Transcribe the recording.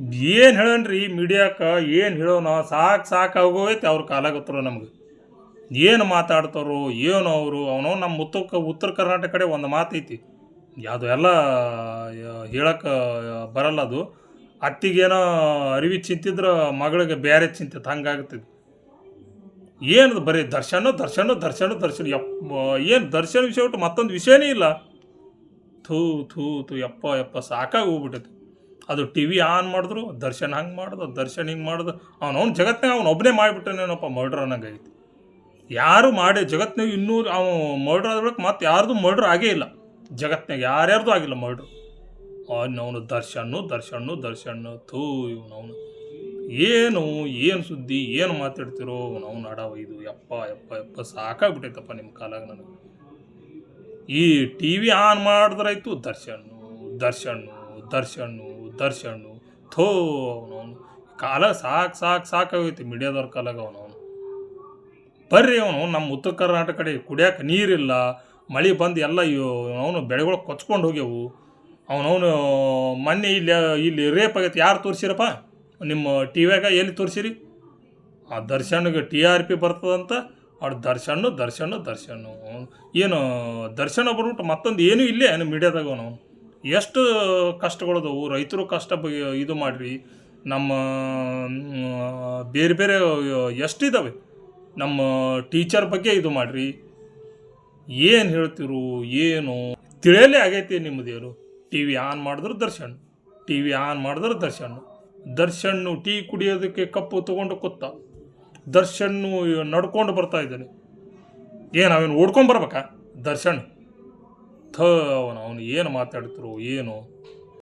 ಏನು ರೀ ಮೀಡಿಯಾಕ? ಏನು ಹೇಳೋಣ ಸಾಕು ಸಾಕು ಆಗೋಯ್ತು ಅವ್ರ ಕಾಲಾಗತ್ತರು ನಮ್ಗೆ. ಏನು ಮಾತಾಡ್ತಾರೋ, ಏನು ಅವರು, ಅವನು ನಮ್ಮ ಉತ್ತರ ಉತ್ತರ ಕರ್ನಾಟಕ ಕಡೆ ಒಂದು ಮಾತೈತಿ. ಯಾವುದು ಎಲ್ಲ ಹೇಳಕ್ಕೆ ಬರಲ್ಲ ಅದು. ಅತ್ತಿಗೇನೋ ಅರಿವಿ ಚಿಂತಿದ್ರೆ ಮಗಳಿಗೆ ಬೇರೆ ಚಿಂತಿತ್ತು ಹಂಗಾಗ್ತಿದ್ದು ಏನದು ಬರೀ ದರ್ಶನ ದರ್ಶನ ದರ್ಶನ ದರ್ಶನ. ಯಪ್ಪ, ಏನು ದರ್ಶನ ವಿಷಯ ಬಿಟ್ಟು ಮತ್ತೊಂದು ವಿಷಯನೇ ಇಲ್ಲ. ಥೂ ಥೂ ಥೂ, ಯಪ್ಪ ಯಪ್ಪ, ಸಾಕಾಗಿ ಹೋಗ್ಬಿಟ್ಟೈತಿ. ಅದು ಟಿ ವಿ ಆನ್ ಮಾಡಿದ್ರು, ದರ್ಶನ್ ಹಂಗೆ ಮಾಡ್ದ, ದರ್ಶನ್ ಹಿಂಗೆ ಮಾಡಿದ್ರು ಅವ್ನು ಜಗತ್ತಿನಾಗ ಅವ್ನು ಒಬ್ಬನೇ ಮಾಡಿಬಿಟ್ಟನೇನಪ್ಪ ಮರ್ಡ್ರ್ ಅನ್ನಂಗೈತಿ ಯಾರು ಮಾಡಿ ಜಗತ್ತಿನಾಗ ಇನ್ನೂ ಅವನು ಮರ್ಡ್ರ್ ಆದ್ಬೇಕು ಮತ್ತೆ ಯಾರ್ದು ಮರ್ಡ್ರ್ ಆಗೇ ಇಲ್ಲ. ಜಗತ್ತಿನಾಗ ಯಾರ್ಯಾರ್ದು ಆಗಿಲ್ಲ ಮರ್ಡ್ರ್ ಅವನು ದರ್ಶನ್ನು ದರ್ಶನ್ನು ದರ್ಶನ್ನು, ಥೂ ಇವನು ಅವನು ಏನು ಏನು ಸುದ್ದಿ, ಏನು ಮಾತಾಡ್ತಿರೋ ಅವ್ನು ಅಡವ ಇದು ಯಪ್ಪ ಯಪ್ಪ ಯಪ್ಪ, ಸಾಕಾಗ್ಬಿಟ್ಟೈತಪ್ಪ ನಿಮ್ಮ ಕಾಲಾಗ ನನಗೆ. ಈ ಟಿ ವಿ ಆನ್ ಮಾಡಿದ್ರಾಯ್ತು ದರ್ಶನ್ನು ದರ್ಶನ್ನು ದರ್ಶನ್ನು ದರ್ಶನ್ನು, ಥೋ ಅವನವನು ಕಾಲ ಸಾಕು ಸಾಕು ಸಾಕಾಗೈತಿ ಮೀಡಿಯಾದವ್ರ ಕಾಲಾಗ ಅವನವನು ಬರ್ರಿ ಅವನು, ನಮ್ಮ ಉತ್ತರ ಕರ್ನಾಟಕ ಕಡೆ ಕುಡಿಯೋಕೆ ನೀರಿಲ್ಲ, ಮಳೆ ಬಂದು ಎಲ್ಲ ಅವನು ಬೆಳೆಗಳು ಕೊಚ್ಕೊಂಡು ಹೋಗ್ಯವು. ಅವನವನು ಮೊನ್ನೆ ಇಲ್ಲಿ ಇಲ್ಲಿ ರೇಪ್ ಆಗೈತಿ, ಯಾರು ತೋರಿಸಿರಪ್ಪ? ನಿಮ್ಮ ಟಿ ವ್ಯಾಗ ಎಲ್ಲಿ ತೋರಿಸಿರಿ? ಆ ದರ್ಶನ್ಗೆ ಟಿ ಆರ್ ಪಿ ಬರ್ತದಂತ ಅವ್ರು ದರ್ಶನ ದರ್ಶನ, ದರ್ಶನ್ ಏನು, ದರ್ಶನ ಬರ್ಬಿಟ್ಟು ಮತ್ತೊಂದು ಏನೂ ಇಲ್ಲೇ ಏನು ಮೀಡಿಯಾದಾಗ ಅವನು. ಎಷ್ಟು ಕಷ್ಟಗಳದವು, ರೈತರು ಕಷ್ಟ ಇದು ಮಾಡಿರಿ, ನಮ್ಮ ಬೇರೆ ಬೇರೆ ಎಷ್ಟಿದ್ದಾವೆ ನಮ್ಮ ಟೀಚರ್ ಬಗ್ಗೆ ಇದು ಮಾಡಿರಿ, ಏನು ಹೇಳ್ತಿರು, ಏನು, ತಿಳಿಯಲೇ ಆಗೈತಿ ನಿಮ್ಮದೇನು ಟಿ ವಿ ಆನ್ ಮಾಡಿದ್ರೆ ದರ್ಶನ್, ಟಿ ವಿ ಆನ್ ಮಾಡಿದ್ರೆ ದರ್ಶನ್, ದರ್ಶನ್ನು ಟೀ ಕುಡಿಯೋದಕ್ಕೆ ಕಪ್ಪು ತೊಗೊಂಡು ಕೂತ, ದರ್ಶನ್ನು ನಡ್ಕೊಂಡು ಬರ್ತಾ ಇದ್ದಾನೆ, ಏನು ಅವೇನು ಓಡ್ಕೊಂಡು ಬರ್ಬೇಕಾ, ದರ್ಶನ್? ಅವನು ಅವನು ಏನು ಮಾತಾಡ್ತಿರೋ ಏನು